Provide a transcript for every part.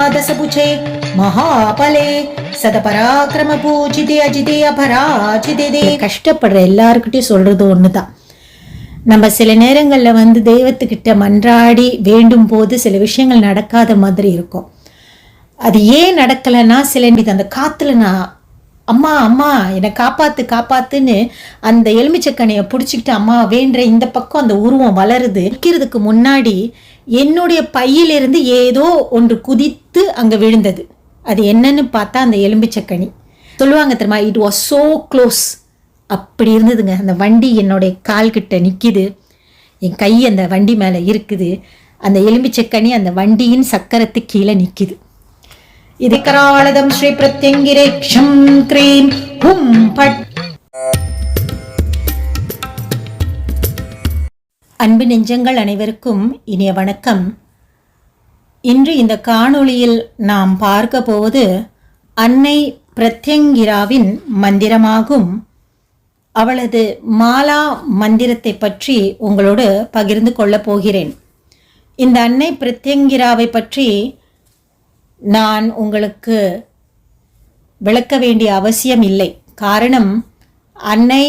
दशभुजे மகாபலே சதபராக்கிரம பூஜிதே அஜிதே அபராஜிதே கஷ்டப்படுற எல்லாருக்கிட்டையும் சொல்றது ஒண்ணுதான் நம்ம சில நேரங்களில் வந்து தெய்வத்துக்கிட்ட மன்றாடி வேண்டும் போது சில விஷயங்கள் நடக்காத மாதிரி இருக்கும் அது ஏன் நடக்கலைன்னா சில இது அந்த காத்துல நான் அம்மா அம்மா என்னை காப்பாத்து காப்பாத்துன்னு அந்த எலுமிச்சக்கனியை பிடிச்சிக்கிட்டு அம்மா வேண்ட இந்த பக்கம் அந்த உருவம் வளருது. நிற்கிறதுக்கு முன்னாடி என்னுடைய பையிலிருந்து ஏதோ ஒன்று குதித்து அங்கே விழுந்தது. அது என்னன்னு பார்த்தா அந்த எலும்பிச்சக்கனி சொல்லுவாங்க தெரியுமா இட் வாஸ் சோ க்ளோஸ் அப்படி இருந்ததுங்க. அந்த வண்டி என்னுடைய கால்கிட்ட நிற்கிது என் கை அந்த வண்டி மேலே இருக்குது. அந்த எலும்பிச்சக்கனி அந்த வண்டியின் சக்கரத்துக்கு கீழே நிற்கிது இது கராளதம் ஸ்ரீ பிரத்யங்கிரேக்ஷம் க்ரீம் ஹும் பட் அன்பு நெஞ்சங்கள் அனைவருக்கும் இனிய வணக்கம். இன்று இந்த காணொளியில் நாம் பார்க்க போவது அன்னை பிரத்யங்கிராவின் மந்திரமாகும். அவளது மாலா மந்திரத்தை பற்றி உங்களோடு பகிர்ந்து கொள்ளப் போகிறேன். இந்த அன்னை பிரத்யங்கிராவை பற்றி நான் உங்களுக்கு விளக்க வேண்டிய அவசியம் இல்லை. காரணம் அன்னை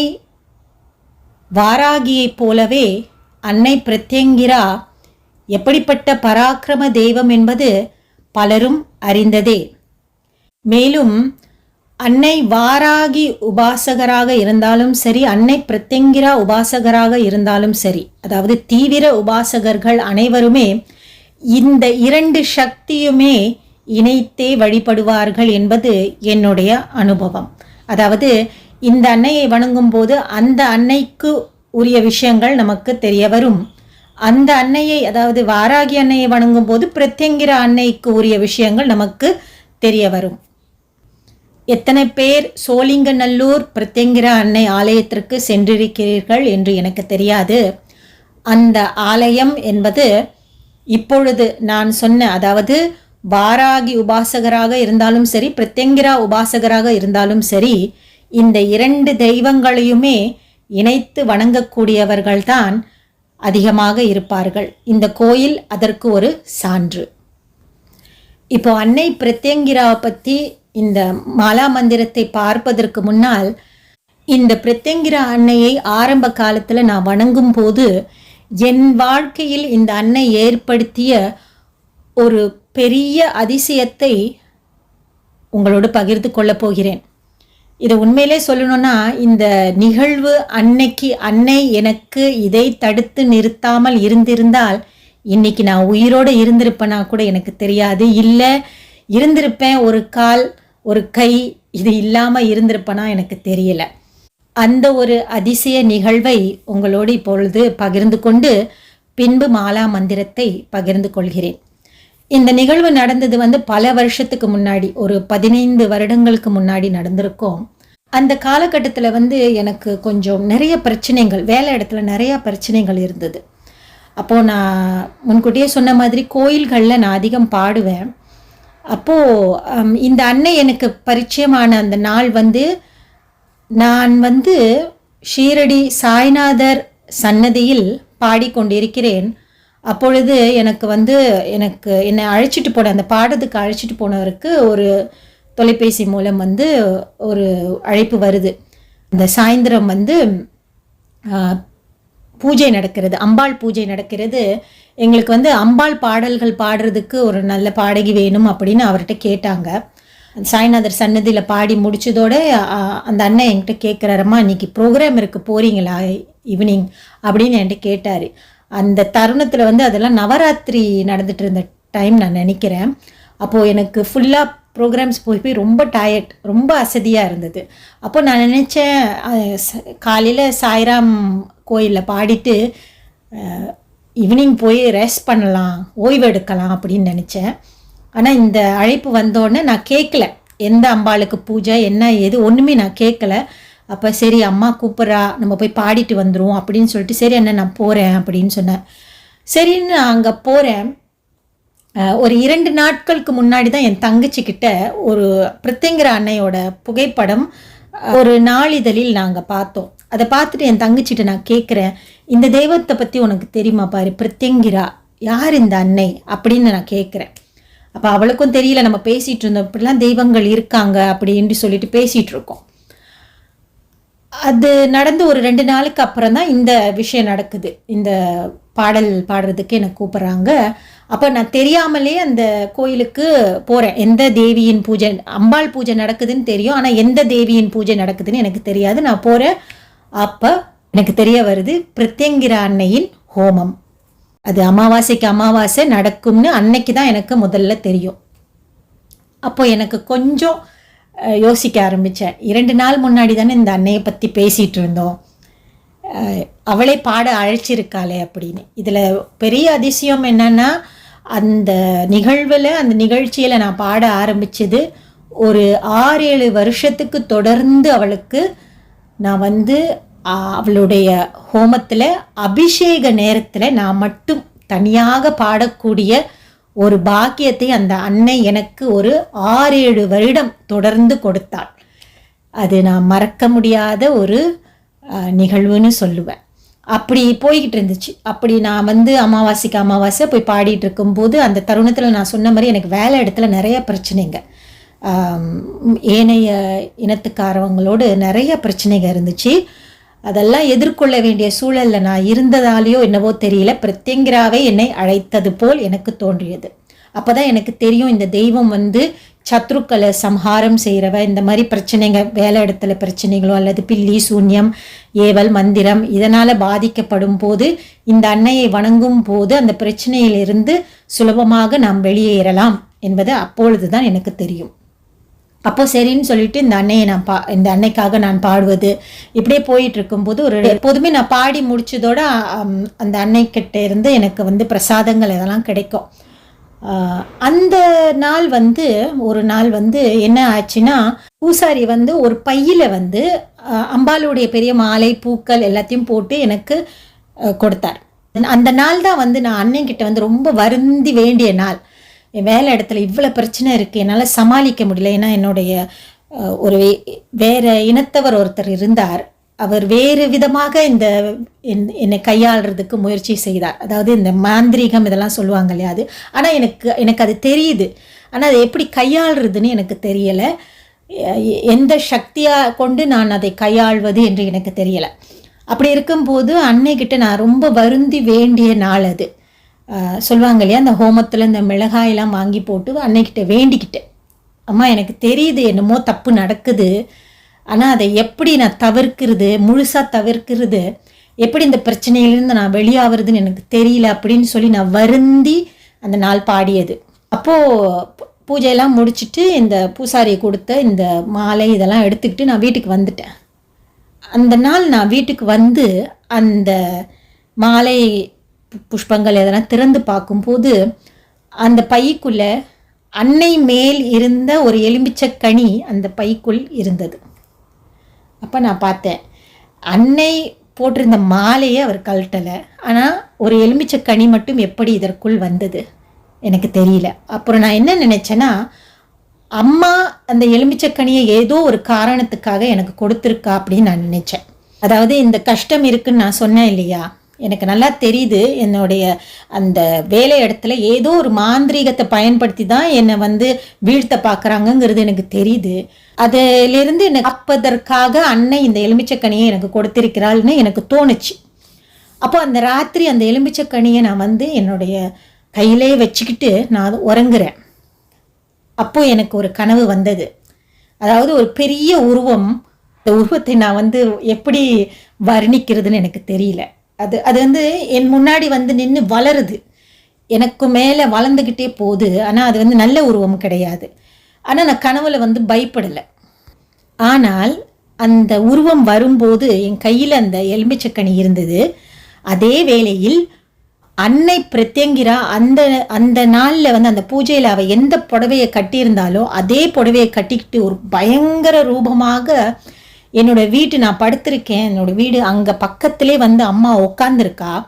வாராகியைப் போலவே அன்னை பிரத்யங்கிரா எப்படிப்பட்ட பராக்கிரம தெய்வம் என்பது பலரும் அறிந்ததே. மேலும் அன்னை வாராகி உபாசகராக இருந்தாலும் சரி அன்னை பிரத்யங்கிரா உபாசகராக இருந்தாலும் சரி அதாவது தீவிர உபாசகர்கள் அனைவருமே இந்த இரண்டு சக்தியுமே இணைத்தே வழிபடுவார்கள் என்பது என்னுடைய அனுபவம். அதாவது இந்த அன்னையை வணங்கும் போது அந்த அன்னைக்கு உரிய விஷயங்கள் நமக்கு தெரிய வரும். அந்த அன்னையை அதாவது வாராகி அன்னையை வணங்கும் போது பிரத்யங்கிர அன்னைக்கு உரிய விஷயங்கள் நமக்கு தெரிய வரும். எத்தனை பேர் சோழிங்கநல்லூர் பிரத்யங்கிர அன்னை ஆலயத்திற்கு சென்றிருக்கிறீர்கள் என்று எனக்கு தெரியாது. அந்த ஆலயம் என்பது இப்பொழுது நான் சொன்ன அதாவது பாராகி உபாசகராக இருந்தாலும் சரி பிரத்யங்கிரா உபாசகராக இருந்தாலும் சரி இந்த இரண்டு தெய்வங்களையுமே இணைத்து வணங்கக்கூடியவர்கள்தான் அதிகமாக இருப்பார்கள். இந்த கோயில் அதற்கு ஒரு சான்று. இப்போ அன்னை பிரத்யங்கிராவை பற்றி இந்த மாலா மந்திரத்தை பார்ப்பதற்கு முன்னால் இந்த பிரத்யங்கிரா அன்னையை ஆரம்ப காலத்தில் நான் வணங்கும் போது என் வாழ்க்கையில் இந்த அன்னை ஏற்படுத்திய ஒரு பெரிய அதிசயத்தை உங்களோடு பகிர்ந்து கொள்ளப் போகிறேன். இதை உண்மையிலே சொல்லணும்னா இந்த நிகழ்வு அன்னைக்கு அன்னை எனக்கு இதை தடுத்து நிறுத்தாமல் இருந்திருந்தால் இன்னைக்கு நான் உயிரோடு இருந்திருப்பேனா கூட எனக்கு தெரியாது. இல்லை இருந்திருப்பேன் ஒரு கால் ஒரு கை இது இல்லாமல் இருந்திருப்பேனா எனக்கு தெரியல. அந்த ஒரு அதிசய நிகழ்வை உங்களோடு இப்பொழுது பகிர்ந்து கொண்டு பின்பு மாலா மந்திரத்தை பகிர்ந்து கொள்கிறேன். இந்த நிகழ்வு நடந்தது வந்து பல வருஷத்துக்கு முன்னாடி ஒரு பதினைந்து வருடங்களுக்கு முன்னாடி நடந்திருக்கும். அந்த காலகட்டத்தில் வந்து எனக்கு கொஞ்சம் நிறைய பிரச்சனைகள் வேலை இடத்துல நிறையா பிரச்சனைகள் இருந்தது. அப்போது நான் முன்கூட்டியே சொன்ன மாதிரி கோயில்களில் நான் அதிகம் பாடுவேன். அப்போது இந்த அன்னை எனக்கு பரிச்சயமான அந்த நாள் வந்து நான் வந்து ஷீரடி சாய்நாதர் சன்னதியில் பாடிக்கொண்டிருக்கிறேன். அப்பொழுது எனக்கு வந்து எனக்கு என்னை அழைச்சிட்டு போன அந்த பாடத்துக்கு அழைச்சிட்டு போனவருக்கு ஒரு தொலைபேசி மூலம் வந்து ஒரு அழைப்பு வருது. இந்த சாயந்தரம் வந்து பூஜை நடக்கிறது அம்பாள் பூஜை நடக்கிறது. எங்களுக்கு வந்து அம்பாள் பாடல்கள் பாடுறதுக்கு ஒரு நல்ல பாடகி வேணும் அப்படின்னு அவர்கிட்ட கேட்டாங்க. சாய்நாதர் சன்னதியில் பாடி முடிச்சதோட அந்த அண்ணன் என்கிட்ட கேட்குறாரம்மா இன்றைக்கி ப்ரோக்ராம் இருக்கு போகிறீங்களா ஈவினிங் அப்படின்னு என்கிட்ட கேட்டார். அந்த தருணத்தில் வந்து அதெல்லாம் நவராத்திரி நடந்துட்டு இருந்த டைம் நான் நினைக்கிறேன். அப்போது எனக்கு ஃபுல்லாக ப்ரோக்ராம்ஸ் போய் போய் ரொம்ப டயர்ட் ரொம்ப அசதியாக இருந்தது. அப்போ நான் நினச்சேன் காலையில் சாய்ராம் கோயிலில் பாடிட்டு ஈவினிங் போய் ரெஸ்ட் பண்ணலாம் ஓய்வு எடுக்கலாம் அப்படின்னு நினச்சேன். ஆனால் இந்த அழைப்பு வந்தோடனே நான் கேட்கல எந்த அம்பாளுக்கு பூஜை என்ன ஏது ஒன்றுமே நான் கேட்கல அப்போ சரி அம்மா கூப்பிட்றா நம்ம போய் பாடிட்டு வந்துடுவோம் அப்படின்னு சொல்லிட்டு சரி அண்ணன் நான் போகிறேன் அப்படின்னு சொன்னேன் சரின்னு நான் அங்கே போகிறேன் ஒரு இரண்டு நாட்களுக்கு முன்னாடி தான் என் தங்கச்சிக்கிட்ட ஒரு பிரத்யங்கிற அன்னையோட புகைப்படம் ஒரு நாளிதழில் நாங்கள் பார்த்தோம். அதை பார்த்துட்டு என் தங்கச்சிட்ட நான் கேட்குறேன் இந்த தெய்வத்தை பற்றி உனக்கு தெரியுமா பாரு பிரத்யங்கிரா யார் இந்த அன்னை? அப்படின்னு நான் கேட்குறேன் அப்போ அவளுக்கும் தெரியல நம்ம பேசிகிட்டு இருந்தோம் இப்படிலாம் தெய்வங்கள் இருக்காங்க அப்படின்ட்டு சொல்லிட்டு பேசிகிட்டு இருக்கோம். அது நடந்து ஒரு ரெண்டு நாளுக்கு அப்புறம் தான் இந்த விஷயம் நடக்குது. இந்த பாடல் பாடுறதுக்கு என்னை கூப்பிட்றாங்க. அப்போ நான் தெரியாமலே அந்த கோயிலுக்கு போகிறேன் எந்த தேவியின் பூஜை அம்பாள் பூஜை நடக்குதுன்னு தெரியும். ஆனால் எந்த தேவியின் பூஜை நடக்குதுன்னு எனக்கு தெரியாது. நான் போகிறேன் அப்போ எனக்கு தெரிய வருது பிரத்யங்கிரா அன்னையின் ஹோமம். அது அமாவாசைக்கு அமாவாசை நடக்கும்னு அன்னைக்கு தான் எனக்கு முதல்ல தெரியும். அப்போ எனக்கு கொஞ்சம் யோசிக்க ஆரம்பித்தேன் இரண்டு நாள் முன்னாடி தானே இந்த அன்னையை பற்றி பேசிகிட்டு இருந்தோம். அவளே பாட அழைச்சிருக்காளே அப்படின்னு. இதில் பெரிய அதிசயம் என்னன்னா அந்த நிகழ்வில் அந்த நிகழ்ச்சியில் நான் பாட ஆரம்பித்தது ஒரு ஆறு ஏழு வருஷத்துக்கு தொடர்ந்து அவளுக்கு நான் வந்து அவளுடைய ஹோமத்தில் அபிஷேக நேரத்தில் நான் மட்டும் தனியாக பாடக்கூடிய ஒரு பாக்கியத்தை அந்த அன்னை எனக்கு ஒரு ஆறு ஏழு வருடம் தொடர்ந்து கொடுத்தாள். அது நான் மறக்க முடியாத ஒரு நிகழ்வுன்னு சொல்லுவேன். அப்படி போய்கிட்டு இருந்துச்சு. அப்படி நான் வந்து அமாவாசைக்கு அமாவாசை போய் பாடிட்டு இருக்கும்போது அந்த தருணத்தில் நான் சொன்ன மாதிரி எனக்கு வேலை இடத்துல நிறைய பிரச்சனைங்க. ஏனைய இனத்துக்காரவங்களோடு நிறைய பிரச்சனைகள் இருந்துச்சு. அதெல்லாம் எதிர்கொள்ள வேண்டிய சூழலில் நான் இருந்ததாலேயோ என்னவோ தெரியல. பிரத்யங்கிராவே என்னை அழைத்தது போல் எனக்கு தோன்றியது. அப்போ தான் எனக்கு தெரியும் இந்த தெய்வம் வந்து சத்ருக்களை சம்ஹாரம் செய்கிறவ இந்த மாதிரி பிரச்சனைங்க வேலை இடத்துல பிரச்சனைகளோ அல்லது பில்லி சூன்யம் ஏவல் மந்திரம் இதனால் பாதிக்கப்படும் போது இந்த அன்னையை வணங்கும் போது அந்த பிரச்சனையிலிருந்து சுலபமாக நாம் வெளியேறலாம் என்பது அப்பொழுது தான் எனக்கு தெரியும். அப்போ சரின்னு சொல்லிட்டு இந்த அன்னையை நான் பா இந்த அன்னைக்காக நான் பாடுவது. இப்படியே போயிட்டு இருக்கும்போது ஒரு எப்போதுமே நான் பாடி முடிச்சதோட அம், அந்த அன்னைக்கிட்ட இருந்து எனக்கு வந்து பிரசாதங்கள் இதெல்லாம் கிடைக்கும். அந்த நாள் வந்து ஒரு நாள் வந்து என்ன ஆச்சுன்னா பூசாரி வந்து ஒரு பையில வந்து அம்பாளுடைய பெரிய மாலை பூக்கள் எல்லாத்தையும் போட்டு எனக்கு கொடுத்தார். அந்த நாள் தான் வந்து நான் அன்னைக்கிட்ட வந்து ரொம்ப வருந்தி வேண்டிய நாள். வேலை இடத்துல இவ்வளோ பிரச்சனை இருக்குது என்னால் சமாளிக்க முடியல. ஏன்னா என்னுடைய ஒரு வேறு இனத்தவர் ஒருத்தர் இருந்தார். அவர் வேறு விதமாக இந்த என்- என்னை கையாளுறதுக்கு முயற்சி செய்தார். அதாவது இந்த மாந்திரீகம் இதெல்லாம் சொல்லுவாங்க இல்லையா அது? ஆனால் எனக்கு எனக்கு அது தெரியுது. ஆனால் அதை எப்படி கையாளுறதுன்னு எனக்கு தெரியலை. எந்த சக்தியாக கொண்டு நான் அதை கையாள்வது என்று எனக்கு தெரியலை. அப்படி இருக்கும்போது அன்னைக்கிட்ட நான் ரொம்ப வருந்தி வேண்டிய நாள் அது. சொல்லுவாங்க இல்லையா அந்த ஹோமத்தில் இந்த மிளகாயெல்லாம் வாங்கி போட்டு அன்னைக்கிட்ட வேண்டிக்கிட்டேன் அம்மா எனக்கு தெரியுது என்னமோ தப்பு நடக்குது. ஆனால் அதை எப்படி நான் தவிர்க்கிறது முழுசாக தவிர்க்கிறது எப்படி இந்த பிரச்சனையிலேருந்து நான் வெளியாகிறதுன்னு எனக்கு தெரியல அப்படின்னு சொல்லி நான் வருந்தி அந்த நாள் பாடியது. அப்போது பூஜையெல்லாம் முடிச்சுட்டு இந்த பூசாரி கொடுத்த இந்த மாலை இதெல்லாம் எடுத்துக்கிட்டு நான் வீட்டுக்கு வந்துட்டேன். அந்த நாள் நான் வீட்டுக்கு வந்து அந்த மாலை புஷ்பங்கள் எதெல்லாம் திறந்து பார்க்கும்போது அந்த பைக்குள்ள அன்னை மேல் இருந்த ஒரு எலும்பிச்சக்கனி அந்த பைக்குள் இருந்தது. அப்போ நான் பார்த்தேன். அன்னை போட்டிருந்த மாலையை அவர் கழட்டலை. ஆனால் ஒரு எலுமிச்சக்கனி மட்டும் எப்படி இதற்குள் வந்தது? எனக்கு தெரியல. அப்புறம் நான் என்ன நினச்சேன்னா அம்மா அந்த எலுமிச்சக்கனியை ஏதோ ஒரு காரணத்துக்காக எனக்கு கொடுத்துருக்கா அப்படின்னு நான் நினச்சேன். அதாவது இந்த கஷ்டம் இருக்குன்னு நான் சொன்னேன் இல்லையா? எனக்கு நல்லா தெரியுது என்னுடைய அந்த வேலை இடத்துல ஏதோ ஒரு மாந்திரீகத்தை பயன்படுத்தி தான் என்னை வந்து வீழ்த்த பார்க்குறாங்கங்கிறது எனக்கு தெரியுது. அதிலிருந்து என்னை அப்பதற்காக அன்னை இந்த எலுமிச்சக்கனியை எனக்கு கொடுத்திருக்கிறாள்னு எனக்கு தோணுச்சு. அப்போ அந்த ராத்திரி அந்த எலுமிச்சக்கனியை நான் வந்து என்னுடைய கையிலே வச்சுக்கிட்டு நான் உறங்குறேன். அப்போது எனக்கு ஒரு கனவு வந்தது. அதாவது ஒரு பெரிய உருவம். அந்த உருவத்தை நான் வந்து எப்படி வர்ணிக்கிறதுன்னு எனக்கு தெரியல. அது அது வந்து என் முன்னாடி வந்து நின்று வளருது. எனக்கு மேலே வளர்ந்துக்கிட்டே போகுது. ஆனால் அது வந்து நல்ல உருவம் கிடையாது. ஆனால் நான் கனவுல வந்து பயப்படலை. ஆனால் அந்த உருவம் வரும்போது என் கையில் அந்த எலுமிச்சக்கனி இருந்தது. அதே வேளையில் அன்னை பிரத்யங்கிரா அந்த அந்த நாளில் வந்து அந்த பூஜையில் அவள் எந்த புடவையை கட்டியிருந்தாலோ அதே புடவையை கட்டிக்கிட்டு ஒரு பயங்கர ரூபமாக என்னோட வீட்டு நான் படுத்திருக்கேன். என்னோட வீடு அங்கே பக்கத்திலே வந்து அம்மா உட்காந்துருக்கா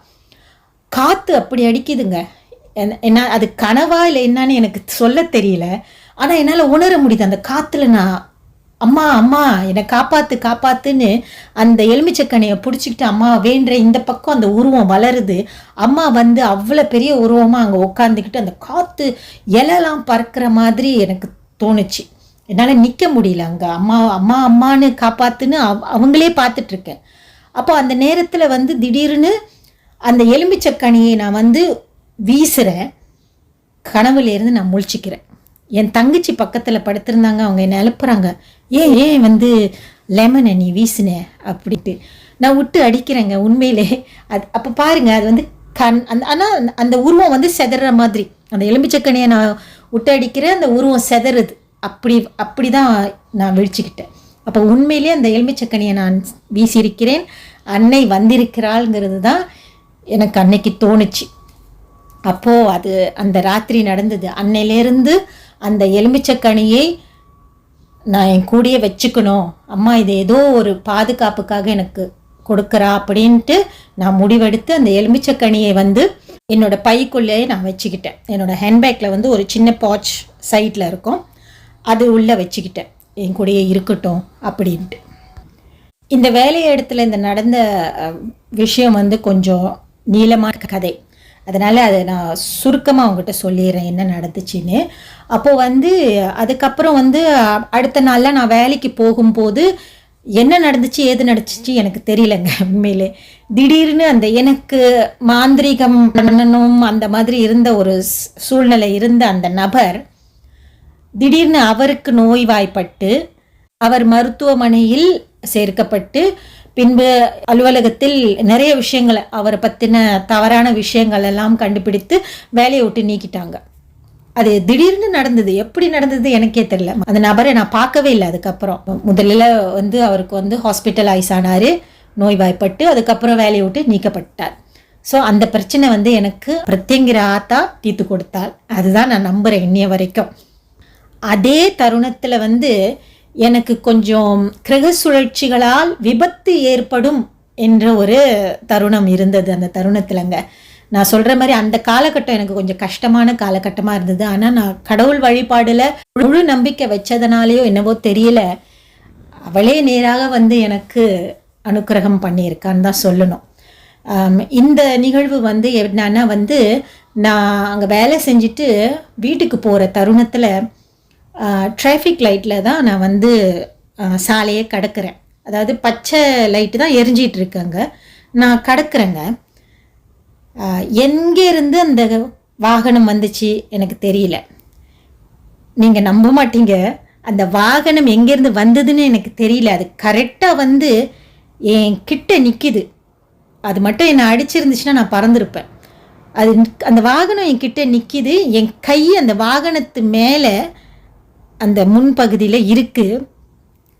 காற்று அப்படி அடிக்குதுங்க. என்ன- என்ன அது கனவா இல்லை என்னன்னு எனக்கு சொல்ல தெரியல. ஆனால் என்னால் உணர முடியுது. அந்த காற்றுல நான் அம்மா அம்மா என்னை காப்பாற்று காப்பாத்துன்னு அந்த எலுமிச்சக்கனியை பிடிச்சிக்கிட்டு அம்மா வேண்ட இந்த பக்கம் அந்த உருவம் வளருது. அம்மா வந்து அவ்வளோ பெரிய உருவமாக அங்கே உட்காந்துக்கிட்டு அந்த காற்று இலைலாம் பறக்கிற மாதிரி எனக்கு தோணுச்சு. என்னால் நிற்க முடியல அங்கே. அம்மா அம்மா அம்மான்னு காப்பாத்துன்னு அவ் அவங்களே பார்த்துட்ருக்கேன் அப்போ அந்த நேரத்தில் வந்து திடீர்னு அந்த எலும்பிச்சக்கனியை நான் வந்து வீசுகிறேன் கனவுலேருந்து நான் முழிச்சிக்கிறேன். என் தங்கச்சி பக்கத்தில் படுத்திருந்தாங்க அவங்க என்னை எழுப்புறாங்க ஏன் ஏன் வந்து லெமனை நீ வீசின? அப்படின்ட்டு. நான் விட்டு அடிக்கிறேங்க உண்மையிலே. அது அப்போ பாருங்கள் அது வந்து கண் அந்த ஆனால் அந்த உருவம் வந்து செதற மாதிரி. அந்த எலும்பிச்சக்கனியை நான் விட்டு அடிக்கிறேன் அந்த உருவம் செதறுது. அப்படி அப்படி தான் நான் விழிச்சுக்கிட்டேன். அப்போ உண்மையிலே அந்த எலுமிச்சக்கனியை நான் வீசியிருக்கிறேன். அன்னை வந்திருக்கிறாள்ங்கிறது தான் எனக்கு அன்னைக்கு தோணுச்சு. அப்போது அது அந்த ராத்திரி நடந்தது. அன்னையிலேருந்து அந்த எலுமிச்சக்கனியை நான் என் கூடயே வச்சுக்கணும். அம்மா இது ஏதோ ஒரு பாதுகாப்புக்காக எனக்கு கொடுக்குறா அப்படின்ட்டு நான் முடிவெடுத்து அந்த எலுமிச்சக்கனியை வந்து என்னோடய பைக்குள்ளேயே நான் வச்சுக்கிட்டேன். என்னோடய ஹேண்ட்பேக்கில் வந்து ஒரு சின்ன பாட்ச் சைட்டில் இருக்கும். அது உள்ளே வச்சுக்கிட்டேன். என் கூடயே இருக்கட்டும் அப்படின்ட்டு. இந்த வேலை இடத்துல இந்த நடந்த விஷயம் வந்து கொஞ்சம் நீளமான கதை. அதனால் அதை நான் சுருக்கமாக அவங்ககிட்ட சொல்லிடுறேன் என்ன நடந்துச்சுன்னு. அப்போது வந்து அதுக்கப்புறம் வந்து அடுத்த நாளில் நான் வேலைக்கு போகும்போது என்ன நடந்துச்சு ஏது நடந்துச்சு எனக்கு தெரியலங்க. உண்மையிலே திடீர்னு அந்த எனக்கு மாந்திரிகம் பண்ணணும் அந்த மாதிரி இருந்த ஒரு சூழ்நிலை இருந்த அந்த நபர் திடீர்னு அவருக்கு நோய்வாய்ப்பட்டு அவர் மருத்துவமனையில் சேர்க்கப்பட்டு பின்பு அலுவலகத்தில் நிறைய விஷயங்களை அவரை பற்றின தவறான விஷயங்கள் எல்லாம் கண்டுபிடித்து வேலையை விட்டு நீக்கிட்டாங்க. அது திடீர்னு நடந்தது. எப்படி நடந்தது எனக்கே தெரியல. அந்த நபரை நான் பார்க்கவே இல்லை அதுக்கப்புறம். முதல்ல வந்து அவருக்கு வந்து ஹாஸ்பிட்டலைஸ் ஆனார் நோய்வாய்ப்பட்டு அதுக்கப்புறம் வேலையை விட்டு நீக்கப்பட்டார். ஸோ அந்த பிரச்சனை வந்து எனக்கு பிரத்யங்கிற ஆத்தா தீர்த்து கொடுத்தாள் அதுதான் நான் நம்புகிறேன் இன்னைய வரைக்கும். அதே தருணத்தில் வந்து எனக்கு கொஞ்சம் கிரக சுழற்சிகளால் விபத்து ஏற்படும் என்ற ஒரு தருணம் இருந்தது அந்த தருணத்திலங்க. நான் சொல்கிற மாதிரி அந்த காலகட்டம் எனக்கு கொஞ்சம் கஷ்டமான காலகட்டமாக இருந்தது. ஆனால் நான் கடவுள் வழிபாடில் முழு நம்பிக்கை வச்சதுனாலேயோ என்னவோ தெரியல. அவளே நேராக வந்து எனக்கு அனுக்கிரகம் பண்ணியிருக்கான்னு தான் சொல்லணும். இந்த நிகழ்வு வந்து என்னன்னா வந்து நான் அங்கே வேலை செஞ்சுட்டு வீட்டுக்கு போகிற தருணத்தில் டிராஃபிக் லைட்டில் தான் நான் வந்து சாலையை கடக்கிறேன். அதாவது பச்சை லைட்டு தான் எரிஞ்சிகிட்டு இருக்காங்க நான் கடக்கிறேங்க. எங்கேருந்து அந்த வாகனம் வந்துச்சு எனக்கு தெரியல. நீங்கள் நம்ப மாட்டீங்க. அந்த வாகனம் எங்கேருந்து வந்ததுன்னு எனக்கு தெரியல. அது கரெக்டாக வந்து என் கிட்ட நிற்கிது அது மட்டும் என்னை அடிச்சிருந்துச்சுன்னா நான் பறந்துருப்பேன். அது அந்த வாகனம் என் கிட்ட நிற்கிது என் கை அந்த வாகனத்து மேலே அந்த முன்பகுதியில் இருக்குது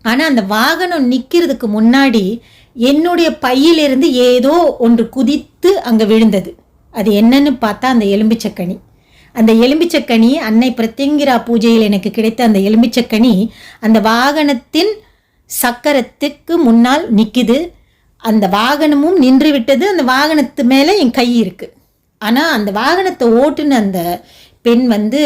ஆனால் அந்த வாகனம் நிற்கிறதுக்கு முன்னாடி என்னுடைய பையிலிருந்து ஏதோ ஒன்று குதித்து அங்கே விழுந்தது. அது என்னன்னு பார்த்தா அந்த எலும்பிச்சக்கனி. அந்த எலும்பிச்சக்கனி அன்னை பிரத்யங்கிரா பூஜையில் எனக்கு கிடைத்த அந்த எலும்பிச்சக்கனி அந்த வாகனத்தின் சக்கரத்துக்கு முன்னால் நிற்கிது அந்த வாகனமும் நின்று விட்டது. அந்த வாகனத்து மேலே என் கை இருக்குது ஆனால் அந்த வாகனத்தை ஓட்டுன அந்த பெண் வந்து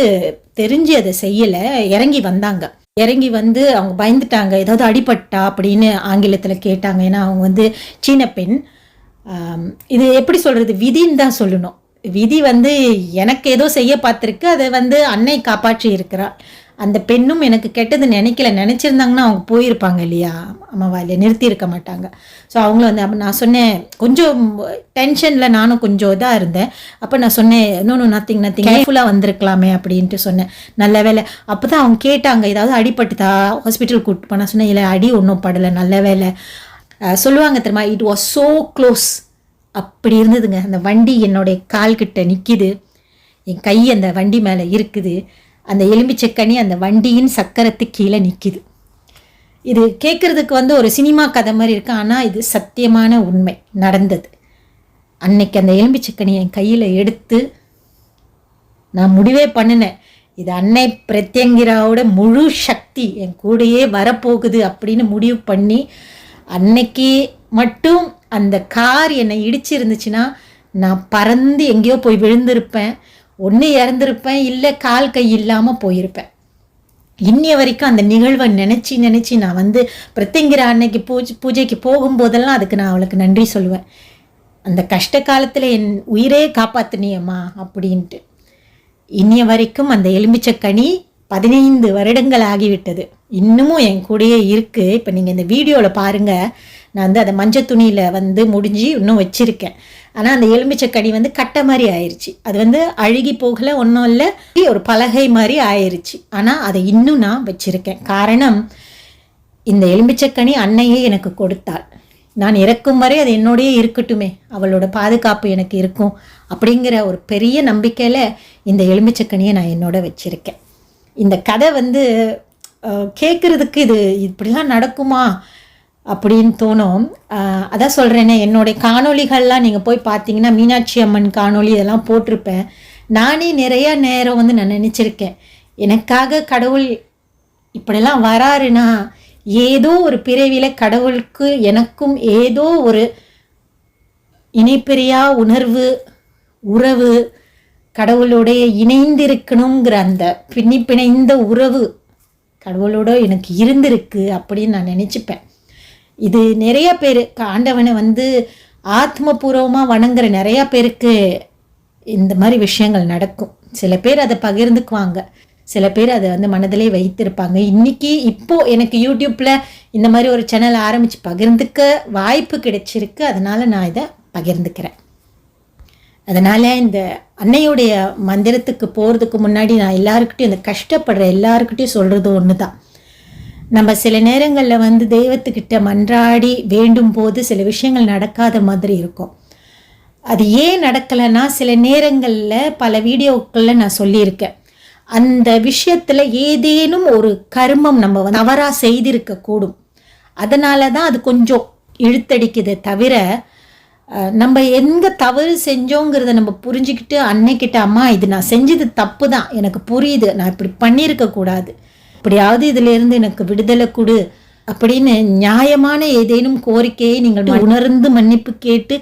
தெரிஞ்சு அதை செய்யலை இறங்கி வந்தாங்க. இறங்கி வந்து அவங்க பயந்துட்டாங்க ஏதாவது அடிபட்டா அப்படின்னு ஆங்கிலத்தில் கேட்டாங்க. ஏன்னா அவங்க வந்து சீன பெண். இது எப்படி சொல்கிறது விதின்னு தான் சொல்லணும். விதி வந்து எனக்கு ஏதோ செய்ய பார்த்துருக்கு அதை வந்து அன்னை காப்பாற்றி இருக்கிறாள் அந்த பெண்ணும் எனக்கு கெட்டது நினைக்கல நினச்சிருந்தாங்கன்னா அவங்க போயிருப்பாங்க இல்லையா? அம்மாவா இல்லை நிறுத்தி இருக்க மாட்டாங்க. ஸோ அவங்களும் வந்து அப்ப நான் சொன்னேன் கொஞ்சம் டென்ஷனில் நானும் கொஞ்சம் இதாக இருந்தேன். அப்போ நான் சொன்னேன் இன்னொன்று நத்திங் நத்திங் கேர்ஃபுல்லாக வந்திருக்கலாமே அப்படின்ட்டு சொன்னேன். நல்ல வேலை அப்போ தான் அவங்க கேட்டாங்க ஏதாவது அடிபட்டுதா? ஹாஸ்பிட்டல் கூப்பிட்டு போனா? சொன்னேன் இல்லை அடி ஒன்றும் படலை நல்ல வேலை சொல்லுவாங்க தெரியுமா இட் வாஸ் ஸோ க்ளோஸ் அப்படி இருந்ததுங்க. அந்த வண்டி என்னுடைய கால்கிட்ட நிற்கிது என் கை அந்த வண்டி மேலே இருக்குது. அந்த எலும்பிச்சக்கனி அந்த வண்டியின் சக்கரத்துக்கு கீழே நிற்கிது இது கேட்குறதுக்கு வந்து ஒரு சினிமா கதை மாதிரி இருக்கு. ஆனால் இது சத்தியமான உண்மை. நடந்தது. அன்னைக்கு அந்த எலும்பிச்சக்கனி என் கையில் எடுத்து நான் முடிவே பண்ணினேன். இது அன்னை பிரத்யங்கிராவோட முழு சக்தி என் கூடயே வரப்போகுது அப்படின்னு முடிவு பண்ணி அன்னைக்கு மட்டும் அந்த கார் என்னை இடிச்சிருந்துச்சுன்னா நான் பறந்து எங்கேயோ போய் விழுந்திருப்பேன். ஒன்று இறந்துருப்பேன் இல்லை கால் கை இல்லாமல் போயிருப்பேன். இன்னைய வரைக்கும் அந்த நிகழ்வை நினச்சி நினச்சி நான் வந்து பிரத்திங்கிற அன்னைக்கு பூஜை பூஜைக்கு போகும்போதெல்லாம் அதுக்கு நான் அவளுக்கு நன்றி சொல்லுவேன். அந்த கஷ்ட காலத்தில் என் உயிரே காப்பாத்தினியம்மா அப்படின்ட்டு. இன்னிய வரைக்கும் அந்த எலுமிச்சக்கனி பதினைந்து வருடங்கள் ஆகிவிட்டது. இன்னமும் என் கூடயே இருக்குது இப்போ நீங்கள் இந்த வீடியோவில் பாருங்கள் நான் வந்து அதை மஞ்சள் துணியில் வந்து முடிஞ்சு இன்னும் வச்சுருக்கேன். ஆனால் அந்த எலுமிச்சக்கனி வந்து கட்டை மாதிரி ஆயிடுச்சு அது வந்து அழுகி போகல ஒன்றும் இல்லை. ஒரு பலகை மாதிரி ஆயிடுச்சு ஆனால் அதை இன்னும் நான் வச்சுருக்கேன். காரணம் இந்த எலுமிச்சக்கனி அன்னையே எனக்கு கொடுத்தாள். நான் இறக்கும் வரை அது என்னோடையே இருக்கட்டுமே. அவளோட பாதுகாப்பு எனக்கு இருக்கும் அப்படிங்கிற ஒரு பெரிய நம்பிக்கையில் இந்த எலுமிச்சக்கனியை நான் என்னோட வச்சுருக்கேன். இந்த கதை வந்து கேட்குறதுக்கு இது இப்படிலாம் நடக்குமா? அப்படின்னு தோணும். அதான் சொல்கிறேனே என்னுடைய காணொளிகள்லாம் நீங்கள் போய் பார்த்தீங்கன்னா மீனாட்சி அம்மன் காணொளி இதெல்லாம் போட்டிருப்பேன். நானே நிறைய நேரம் வந்து நான் நினச்சிருக்கேன். எனக்காக கடவுள் இப்படிலாம் வராருன்னா ஏதோ ஒரு பிறவியில் கடவுளுக்கு எனக்கும் ஏதோ ஒரு இணைப்பெரியா உணர்வு உறவு கடவுளுடைய இணைந்திருக்கணுங்கிற அந்த பின்னி பிணைந்த உறவு கடவுளோட எனக்கு இருந்திருக்கு அப்படின்னு நான் நினச்சிப்பேன். இது நிறைய பேர் ஆண்டவனை வந்து ஆத்மபூர்வமாக வணங்குற நிறையா பேருக்கு இந்த மாதிரி விஷயங்கள் நடக்கும். சில பேர் அதை பகிர்ந்துக்குவாங்க. சில பேர் அதை வந்து மனதிலே வைத்திருப்பாங்க. இன்னைக்கு இப்போ எனக்கு யூடியூப்பில் இந்த மாதிரி ஒரு சேனல் ஆரம்பித்து பகிர்ந்துக்க வாய்ப்பு கிடைச்சிருக்கு. அதனால் நான் இதை பகிர்ந்துக்கிறேன். அதனால் இந்த அன்னையுடைய மந்திரத்துக்கு போகிறதுக்கு முன்னாடி நான் எல்லாருக்கிட்டையும் இந்த கஷ்டப்படுற எல்லாருக்கிட்டையும் சொல்கிறது ஒன்று தான் நம்ம சில நேரங்களில் வந்து தெய்வத்துக்கிட்ட மன்றாடி வேண்டும் போது சில விஷயங்கள் நடக்காத மாதிரி இருக்கும். அது ஏன் நடக்கலைன்னா சில நேரங்களில் பல வீடியோக்களில் நான் சொல்லியிருக்கேன். அந்த விஷயத்தில் ஏதேனும் ஒரு கர்மம் நம்ம வந்து தவறாக செய்திருக்கக்கூடும் அதனால தான் அது கொஞ்சம் இழுத்தடிக்குதே தவிர நம்ம எங்கே தவறு செஞ்சோங்கிறத நம்ம புரிஞ்சுக்கிட்டு அன்னைக்கிட்ட அம்மா இது நான் செஞ்சது தப்பு தான். எனக்கு புரியுது. நான் இப்படி பண்ணியிருக்கக்கூடாது இப்படியாவது இதுல இருந்து எனக்கு விடுதலை கொடு அப்படின்னு நியாயமான ஏதேனும் கோரிக்கையை நீங்கள் உணர்ந்து மன்னிப்பு கேட்டு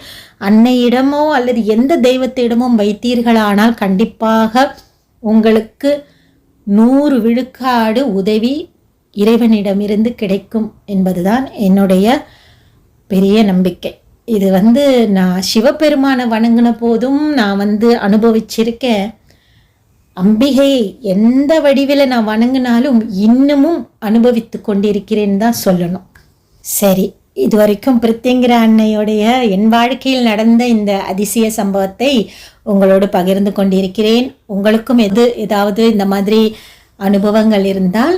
அன்னையிடமோ அல்லது எந்த தெய்வத்திடமோ வைத்தீர்களானால் கண்டிப்பாக உங்களுக்கு நூறு விழுக்காடு உதவி இறைவனிடமிருந்து கிடைக்கும் என்பதுதான் என்னுடைய பெரிய நம்பிக்கை. இது வந்து நான் சிவபெருமானை வணங்கின போதும் நான் வந்து அனுபவிச்சிருக்கேன். அம்பிகை எந்த வடிவில் நான் வணங்கினாலும் இன்னமும் அனுபவித்து கொண்டிருக்கிறேன்னு தான் சொல்லணும். சரி இது வரைக்கும் பிரித்திங்கிற அன்னையுடைய என் வாழ்க்கையில் நடந்த இந்த அதிசய சம்பவத்தை உங்களோடு பகிர்ந்து கொண்டிருக்கிறேன். உங்களுக்கும் எது ஏதாவது இந்த மாதிரி அனுபவங்கள் இருந்தால்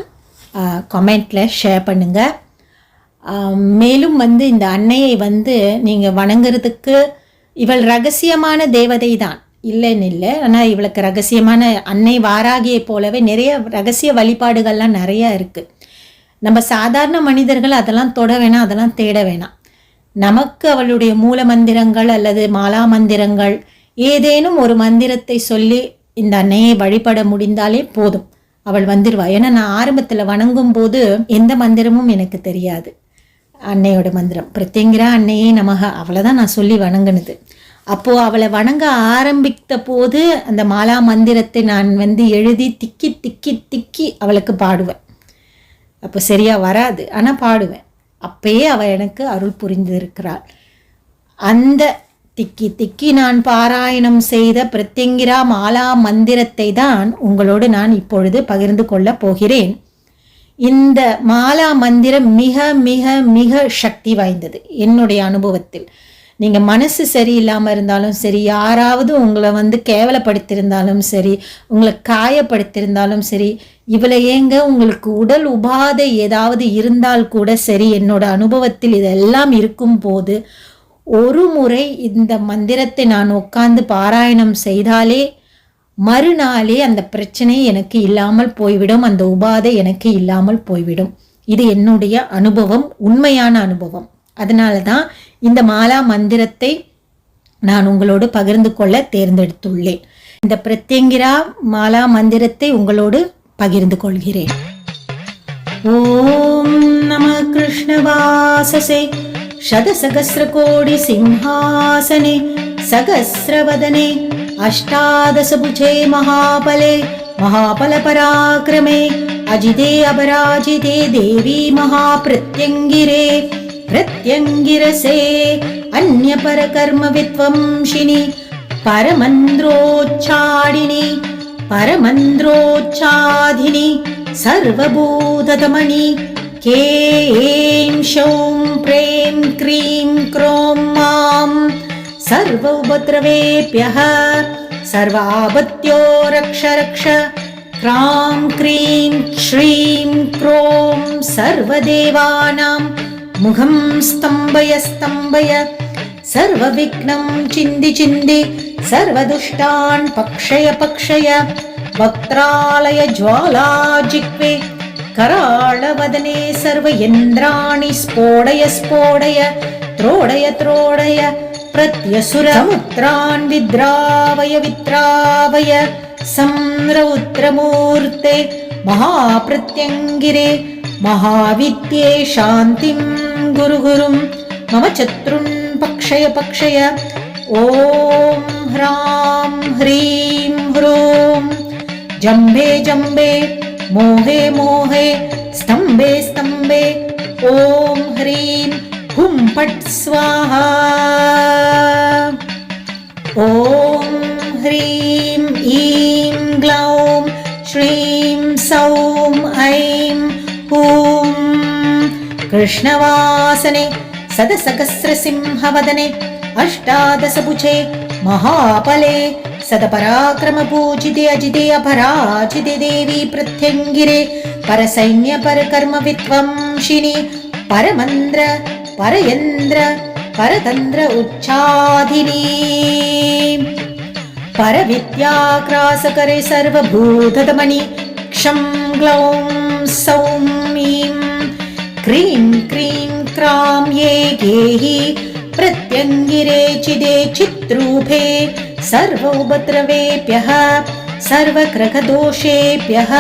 கமெண்ட்டில் ஷேர் பண்ணுங்கள் மேலும் வந்து இந்த அன்னையை வந்து நீங்கள் வணங்குறதுக்கு இவள் ரகசியமான தேவதை தான் இல்லைன்னு இல்லை. ஆனால் இவளுக்கு ரகசியமான அன்னை வாராகியை போலவே நிறைய ரகசிய வழிபாடுகள்லாம் நிறையா இருக்குது நம்ம சாதாரண மனிதர்கள் அதெல்லாம் தொட வேணாம் அதெல்லாம் தேட வேணாம். நமக்கு அவளுடைய மூல மந்திரங்கள் அல்லது மாலா மந்திரங்கள் ஏதேனும் ஒரு மந்திரத்தை சொல்லி இந்த அன்னையை வழிபட முடிந்தாலே போதும். அவள் வந்துடுவா ஏன்னா நான் ஆரம்பத்தில் வணங்கும் போது எந்த மந்திரமும் எனக்கு தெரியாது. அன்னையோட மந்திரம். பிரத்யங்கிரா அன்னையே நமக. அவளை தான் நான் சொல்லி வணங்கினது. அப்போது அவளை வணங்க ஆரம்பித்த போது அந்த மாலா மந்திரத்தை நான் வந்து எழுதி திக்கி திக்கி திக்கி அவளுக்கு பாடுவேன். அப்போ சரியா வராது ஆனால் பாடுவேன். அப்பயே அவள் எனக்கு அருள் புரிந்திருக்கிறாள். அந்த திக்கி திக்கி நான் பாராயணம் செய்த பிரத்யங்கிரா மாலா மந்திரத்தை தான் உங்களோடு நான் இப்பொழுது பகிர்ந்து கொள்ளப் போகிறேன். இந்த மாலா மந்திரம் மிக மிக மிக சக்தி வாய்ந்தது என்னுடைய அனுபவத்தில். நீங்கள் மனசு சரியில்லாமல் இருந்தாலும் சரி யாராவது உங்களை வந்து கேவலப்படுத்தியிருந்தாலும் சரி உங்களை காயப்படுத்தியிருந்தாலும் சரி இவளை ஏங்க உங்களுக்கு உடல் உபாதை ஏதாவது இருந்தால் கூட சரி என்னோட அனுபவத்தில் இதெல்லாம் இருக்கும் போது ஒரு முறை இந்த மந்திரத்தை நான் உட்கார்ந்து பாராயணம் செய்தாலே மறுநாளே அந்த பிரச்சனை எனக்கு இல்லாமல் போய்விடும் அந்த உபாதை எனக்கு இல்லாமல் போய்விடும். இது என்னுடைய அனுபவம் உண்மையான அனுபவம். அதனால தான் இந்த மாலா மந்திரத்தை நான் உங்களோடு பகிர்ந்து கொள்ள தேர்ந்தெடுத்துள்ளேன். இந்த பிரத்யங்கிரா மாலா மந்திரத்தை உங்களோடு பகிர்ந்து கொள்கிறேன். ஓம் நம கிருஷ்ணவாசசே சதசகசிர கோடி சிம்ஹாசனே சகசிரவதனே அஷ்டாதசபுஜே மகாபலே மகாபல பராக்கிரமே அஜிதே அபராஜிதே தேவி மகாபிரத்யங்கிரே प्रत्यङ्गिरसे अन्यपरकर्मविद्वंशिनि परमन्द्रोच्चाडिनि परमन्द्रोच्चाधिनि सर्वभूततमणि के ऐं शौं प्रें क्रीं क्रों मां सर्व उपद्रवेभ्यः सर्वापत्यो रक्ष रक्ष क्रां क्रीं श्रीं क्रों सर्वदेवानां मुखं स्तम्भय स्तम्भय सर्वविघ्नं चिन्ति चिन्ति सर्वदुष्टान् पक्षय पक्षय वक्त्रालय ज्वालाजिह्वे कराळवदने सर्वयन्द्राणि स्फोडय स्फोडय त्रोडय त्रोडय प्रत्यसुरमुत्रान् विद्रावय विद्रावय संरौद्रमूर्ते महाप्रत्यङ्गिरे महाविद्ये शान्तिं गुरुगुरुं मम चतुर्न् पक्षय पक्षय। ॐ ह्रां ह्रीं ह्रूं। जम्बे जम्बे मोहे मोहे, स्तम्भे स्तम्भे। ॐ ह्रीं, हुं फट् स्वाहा। ॐ ह्रीं, ईं ग्लौं, श्रीं कृष्णवासने सदसहस्रसिंहवदने अष्टादशभुजे महाफले सदपराक्रमपूजिते अजिते अपराजिते देवी प्रत्यङ्गिरे परसैन्यपरकर्मविद्वंशिनि परमन्द्र परयन्द्र परतन्द्र उच्चाधिनी परविद्याक्रासकरे सर्वभूतदमणि क्षं ग्लौं सौं ईं क्रीं क्रीं क्रां ये गेहि प्रत्यङ्गिरे चिदे चिद्रूपे सर्वोपद्रवेभ्यः सर्वग्रहदोषेभ्यः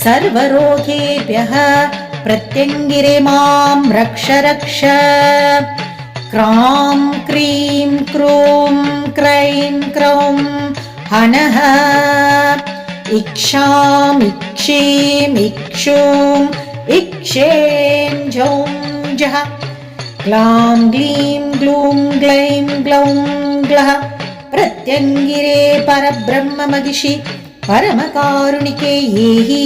सर्वरोगेभ्यः प्रत्यङ्गिरे मां रक्ष रक्ष। क्रां क्रीं क्रूं क्रैं क्रौं हनः। इक्षामिक्षीमिक्षूम् इक्षें जौं जः क्लां ग्लीं ग्लूं ग्लैं ग्लौं ग्लः प्रत्यङ्गिरे परब्रह्ममगिषि परमकारुणिके येहि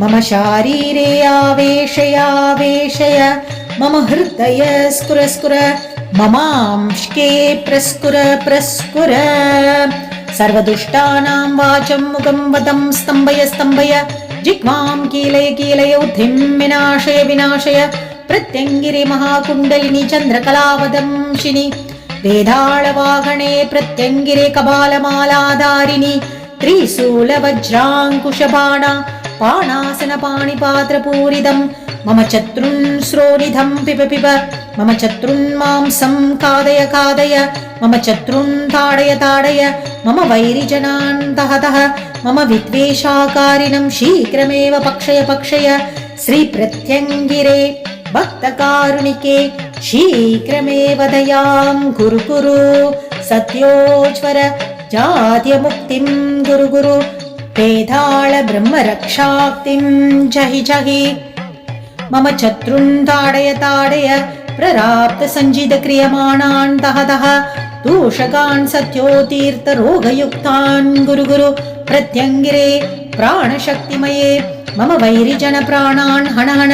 मम शारीरे आवेशयावेशय मम हृदय स्कुर स्कुर ममांश्के प्रस्कुर प्रस्कुर सर्वदुष्टानां वाचं मुखं वदं स्तम्भय स्तम्भय जिह्वां कीलय कीलय उद्धिं विनाशय विनाशय प्रत्यङ्गिरे महाकुण्डलिनि चन्द्रकलावदंशिनि वेदाळवाहणे प्रत्यङ्गिरे कपालमालाधारिणि त्रिशूलवज्राङ्कुशबाण पाणासनपाणिपात्रपूरिदं मम चतुर्न् श्रोनिधं पिब पिब मम चतुर्न् मांसं खादय खादय मम चतुर्न् ताडय ताडय मम वैरिजनान् तह तह मम विद्वेषाकारिणं शीघ्रमेव पक्षय पक्षय श्रीप्रत्यङ्गिरे भक्तकारुणिके शीघ्रमेव दयां कुरु कुरु सत्योज्वर जात्यमुक्तिं गुरु गुरु वेदाळ ब्रह्मरक्षाक्तिं जहि जहि मम चतुर्न् ताडय ताडय प्रराप्तसञ्जितक्रियमाणान् तः तः दूषकान् सत्योतीर्थरोगयुक्तान् गुरु प्रत्यङ्गिरे प्राणशक्तिमये मम वैरिजनप्राणान् हण हण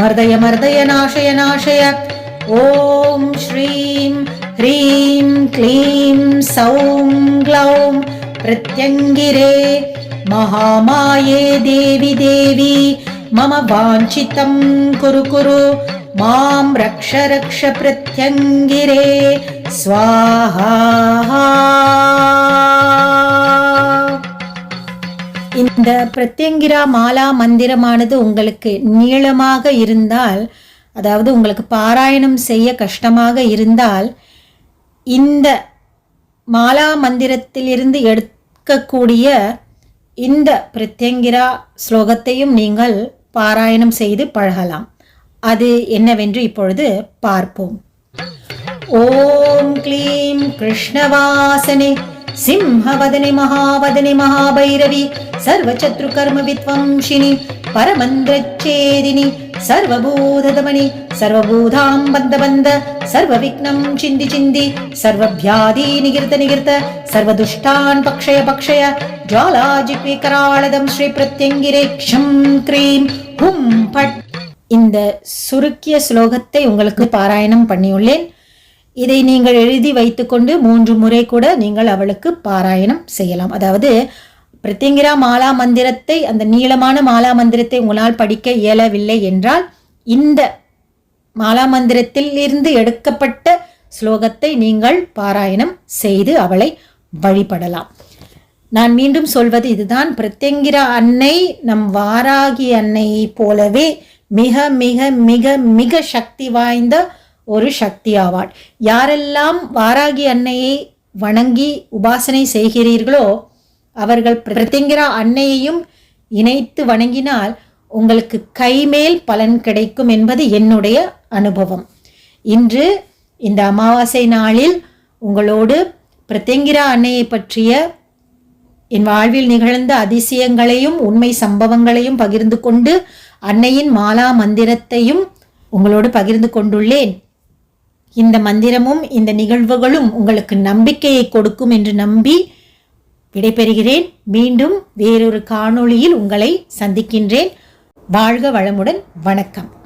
मर्दय मर्दय नाशय नाशय। ॐ श्रीं ह्रीं क्लीं सौं ग्लौं प्रत्यङ्गिरे महामाये देवि देवी मम वाञ्छितं कुरु कुरु मां रक्ष रक्ष प्रत्यङ्गिरे स्वाहा இந்த பிரத்யங்கிரா மாலா மந்திரமானது உங்களுக்கு நீளமாக இருந்தால் அதாவது உங்களுக்கு பாராயணம் செய்ய கஷ்டமாக இருந்தால் இந்த மாலா மந்திரத்திலிருந்து எடுக்கக்கூடிய இந்த பிரத்யங்கிரா ஸ்லோகத்தையும் நீங்கள் பாராயணம் செய்து பழகலாம். அது என்னவென்று இப்பொழுது பார்ப்போம். ஓம் க்ளீம் கிருஷ்ணவாசனே. सिंहवदने महावदने महाभैरवि सर्वचत्रुकर्मविद्वंशिनि பரமந்திரச்சேதினி சர்வபூததமணி சர்வபூதாம் பந்த பந்த சர்வவிக்னம் சிந்தி சிந்தி சர்வபியாதி நிகிர்த்த நிகிர்த்த சர்வதுஷ்டான் பக்ஷய பக்ஷய ஜுவாலாஜிக்வி கராளதம் ஸ்ரீ பிரத்யங்கிரேக்ஷம் க்ரீம் ஹும் பட் இந்த சுருக்கிய ஸ்லோகத்தை உங்களுக்கு பாராயணம் பண்ணியுள்ளேன் இதை நீங்கள் எழுதி வைத்துக்கொண்டு மூன்று முறை கூட நீங்கள் அவளுக்கு பாராயணம் செய்யலாம். அதாவது பிரத்யங்கிரா மாலா மந்திரத்தை அந்த நீளமான மாலா மந்திரத்தை உங்களால் படிக்க இயலவில்லை என்றால் இந்த மாலா மந்திரத்தில் இருந்து எடுக்கப்பட்ட ஸ்லோகத்தை நீங்கள் பாராயணம் செய்து அவளை வழிபடலாம். நான் மீண்டும் சொல்வது இதுதான். பிரத்யங்கிரா அன்னை நம் வாராகி அன்னை போலவே மிக மிக மிக மிக சக்தி வாய்ந்த ஒரு சக்தி ஆவாள் யாரெல்லாம் வாராகி அன்னையை வணங்கி உபாசனை செய்கிறீர்களோ அவர்கள் பிரத்யங்கிரா அன்னையையும் இணைத்து வணங்கினால் உங்களுக்கு கைமேல் பலன் கிடைக்கும் என்பது என்னுடைய அனுபவம். இன்று இந்த அமாவாசை நாளில் உங்களோடு பிரத்யங்கிரா அன்னையை பற்றிய என் வாழ்வில் நிகழ்ந்த அதிசயங்களையும் உண்மை சம்பவங்களையும் பகிர்ந்து கொண்டு அன்னையின் மாலா மந்திரத்தையும் உங்களோடு பகிர்ந்து கொண்டுள்ளேன். இந்த மந்திரமும் இந்த நிகழ்வுகளும் உங்களுக்கு நம்பிக்கையை கொடுக்கும் என்று நம்பி விடைபெறுகிறேன். மீண்டும் வேறொரு காணொளியில் உங்களை சந்திக்கின்றேன். வாழ்க வளமுடன். வணக்கம்.